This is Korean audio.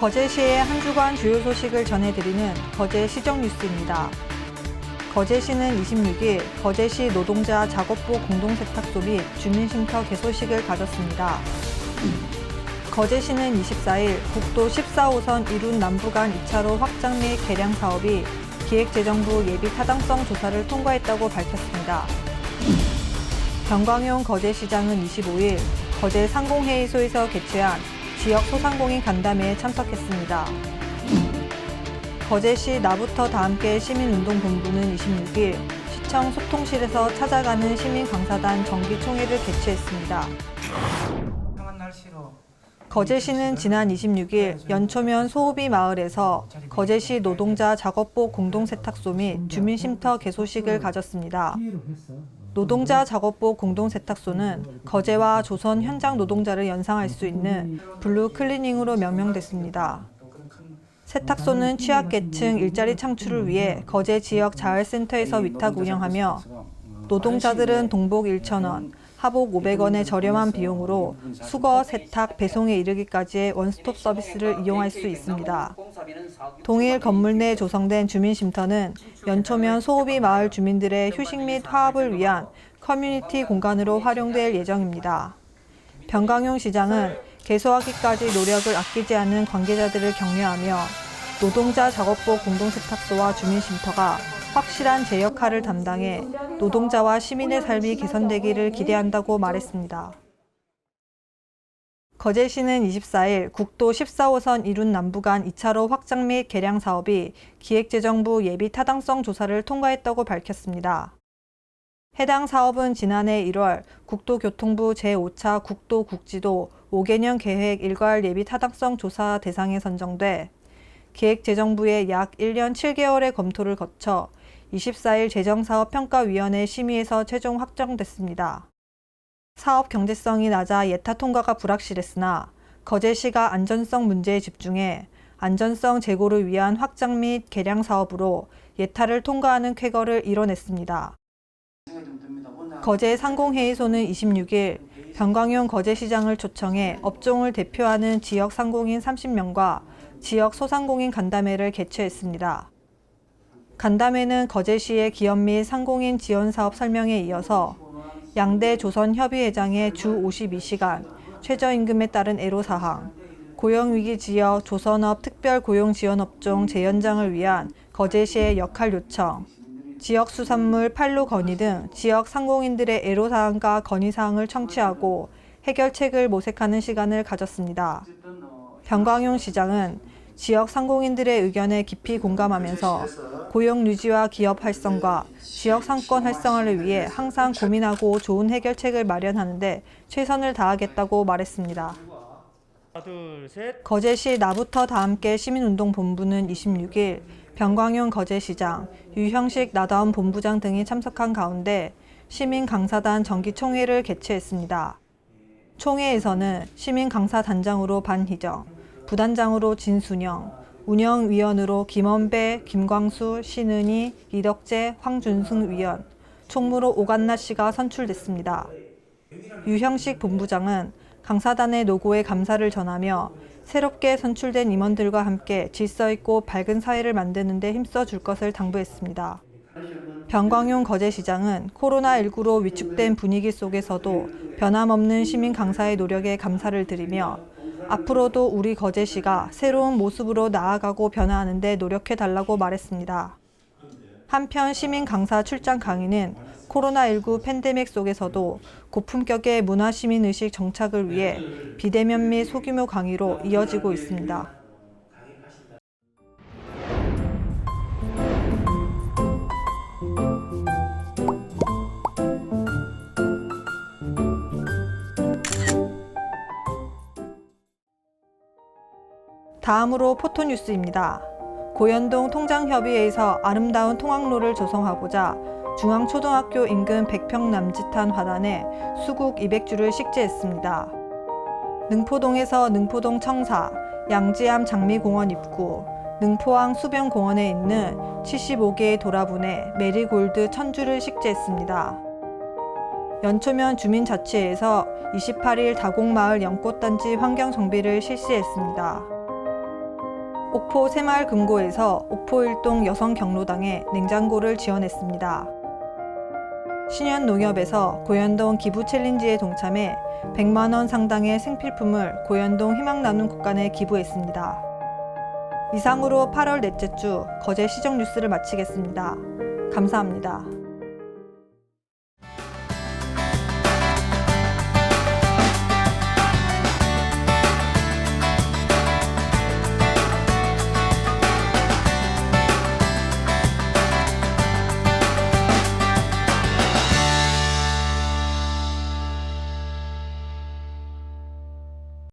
거제시의 한 주간 주요 소식을 전해드리는 거제 시정 뉴스입니다. 거제시는 26일 거제시 노동자 작업부 공동세탁소 및 주민쉼터 개소식을 가졌습니다. 거제시는 24일 국도 14호선 이룬 남부간 2차로 확장 및 개량 사업이 기획재정부 예비 타당성 조사를 통과했다고 밝혔습니다. 변광용 거제시장은 25일 거제 상공회의소에서 개최한 지역 소상공인 간담회에 참석했습니다. 거제시 나부터 다함께 시민운동본부는 26일 시청 소통실에서 찾아가는 시민 강사단 정기 총회를 개최했습니다. 상한 날씨로 거제시는 지난 26일 연초면 소호비 마을에서 거제시 노동자 작업복 공동세탁소 및 주민쉼터 개소식을 가졌습니다. 노동자 작업복 공동세탁소는 거제와 조선 현장 노동자를 연상할 수 있는 블루 클리닝으로 명명됐습니다. 세탁소는 취약계층 일자리 창출을 위해 거제 지역 자활센터에서 위탁 운영하며 노동자들은 동복 1,000원, 하복 500원의 저렴한 비용으로 수거, 세탁, 배송에 이르기까지의 원스톱 서비스를 이용할 수 있습니다. 동일 건물 내 조성된 주민쉼터는 연초면 소호비 마을 주민들의 휴식 및 화합을 위한 커뮤니티 공간으로 활용될 예정입니다. 변광용 시장은 개소하기까지 노력을 아끼지 않는 관계자들을 격려하며 노동자 작업복 공동세탁소와 주민쉼터가 확실한 제 역할을 담당해 노동자와 시민의 삶이 개선되기를 기대한다고 말했습니다. 거제 시는 24일 국도 14호선 이룬 남부간 2차로 확장 및 개량 사업이 기획재정부 예비 타당성 조사를 통과했다고 밝혔습니다. 해당 사업은 지난해 1월 국도교통부 제5차 국도국지도 5개년 계획 일괄 예비 타당성 조사 대상에 선정돼 기획재정부의 약 1년 7개월의 검토를 거쳐 24일 재정사업평가위원회 심의에서 최종 확정됐습니다. 사업 경제성이 낮아 예타 통과가 불확실했으나 거제시가 안전성 문제에 집중해 안전성 제고를 위한 확장 및 개량 사업으로 예타를 통과하는 쾌거를 이뤄냈습니다. 거제 상공회의소는 26일 변광용 거제시장을 초청해 업종을 대표하는 지역 상공인 30명과 지역 소상공인 간담회를 개최했습니다. 간담회는 거제시의 기업 및 상공인 지원 사업 설명에 이어서 양대 조선협의회장의 주 52시간, 최저임금에 따른 애로사항, 고용위기 지역 조선업 특별 고용 지원 업종 재연장을 위한 거제시의 역할 요청, 지역 수산물 판로 건의 등 지역 상공인들의 애로사항과 건의사항을 청취하고 해결책을 모색하는 시간을 가졌습니다. 변광용 시장은 지역 상공인들의 의견에 깊이 공감하면서 고용 유지와 기업 활성화, 지역 상권 활성화를 위해 항상 고민하고 좋은 해결책을 마련하는데 최선을 다하겠다고 말했습니다. 거제시 나부터 다함께 시민운동본부는 26일 변광용 거제시장, 유형식 나다운 본부장 등이 참석한 가운데 시민 강사단 정기 총회를 개최했습니다. 총회에서는 시민 강사 단장으로 반희정, 부단장으로 진순영, 운영위원으로 김원배, 김광수, 신은희, 이덕재, 황준승 위원, 총무로 오간나 씨가 선출됐습니다. 유형식 본부장은 강사단의 노고에 감사를 전하며 새롭게 선출된 임원들과 함께 질서 있고 밝은 사회를 만드는 데 힘써 줄 것을 당부했습니다. 변광용 거제시장은 코로나19로 위축된 분위기 속에서도 변함없는 시민 강사의 노력에 감사를 드리며 앞으로도 우리 거제 시가 새로운 모습으로 나아가고 변화하는 데 노력해 달라고 말했습니다. 한편 시민 강사 출장 강의는 코로나19 팬데믹 속에서도 고품격의 문화 시민 의식 정착을 위해 비대면 및 소규모 강의로 이어지고 있습니다. 다음으로 포토뉴스입니다. 고현동 통장협의회에서 아름다운 통학로를 조성하고자 중앙초등학교 인근 백평 남짓한 화단에 수국 200주를 식재했습니다. 능포동에서 능포동 청사, 양지암 장미공원 입구, 능포항 수변공원에 있는 75개의 도라분에 메리골드 1000주를 식재했습니다. 연초면 주민자치회에서 28일 다곡마을 연꽃단지 환경정비를 실시했습니다. 옥포 새마을 금고에서 옥포 일동 여성 경로당에 냉장고를 지원했습니다. 신현 농협에서 고현동 기부 챌린지에 동참해 100만 원 상당의 생필품을 고현동 희망 나눔 국간에 기부했습니다. 이상으로 8월 넷째 주 거제 시정 뉴스를 마치겠습니다. 감사합니다.